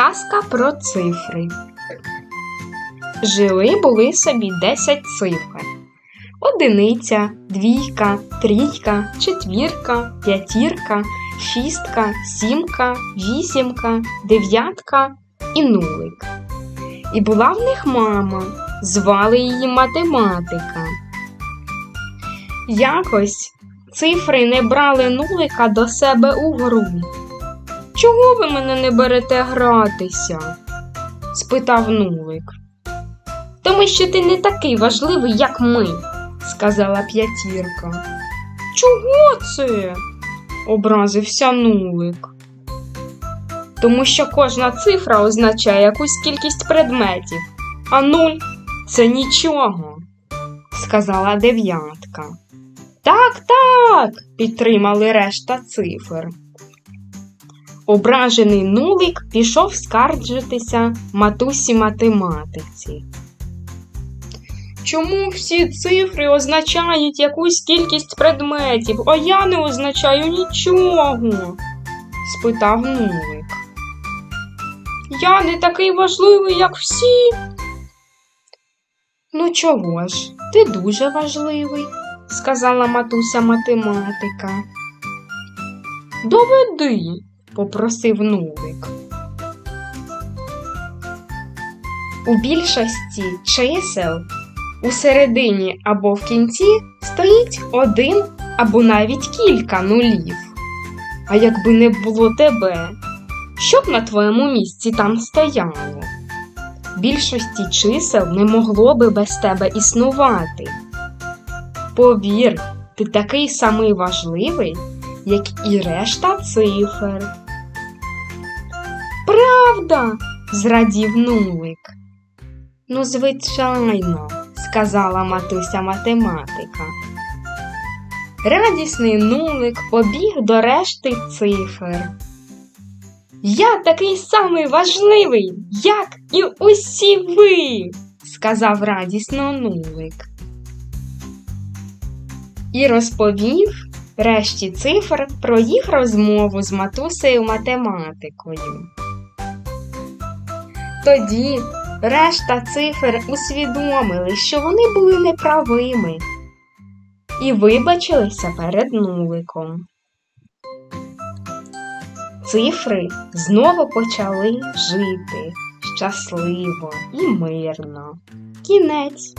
Казка про цифри. Жили були собі 10 цифр. Одиниця, двійка, трійка, четвірка, п'ятірка, шістка, сімка, вісімка, дев'ятка і нулик. І була в них мама, звали її математика. Якось цифри не брали нулика до себе у гру. Чого ви мене не берете гратися? спитав нулик. Тому що ти не такий важливий, як ми, сказала п'ятірка. Чого це? образився нулик. Тому що кожна цифра означає якусь кількість предметів, а нуль це нічого, сказала дев'ятка. Так, так, підтримали решта цифр. Ображений нулик пішов скаржитися матусі математиці. Чому всі цифри означають якусь кількість предметів, а я не означаю нічого? спитав нулик. Я не такий важливий, як всі. Ну чого ж, ти дуже важливий, сказала матуся математика. Доведи, попросив нулик. У більшості чисел у середині або в кінці стоїть один або навіть кілька нулів. А якби не було тебе, що б на твоєму місці там стояло? Більшості чисел не могло би без тебе існувати. Повір, ти такий самий важливий, як і решта цифр. Правда? зрадів нулик. Ну, звичайно, сказала матуся математика. Радісний нулик побіг до решти цифр. Я такий самий важливий, як і усі ви, сказав радісно нулик. І розповів решті цифр про їх розмову з матусею математикою. Тоді решта цифр усвідомили, що вони були неправими, і вибачилися перед нуликом. Цифри знову почали жити щасливо і мирно. Кінець.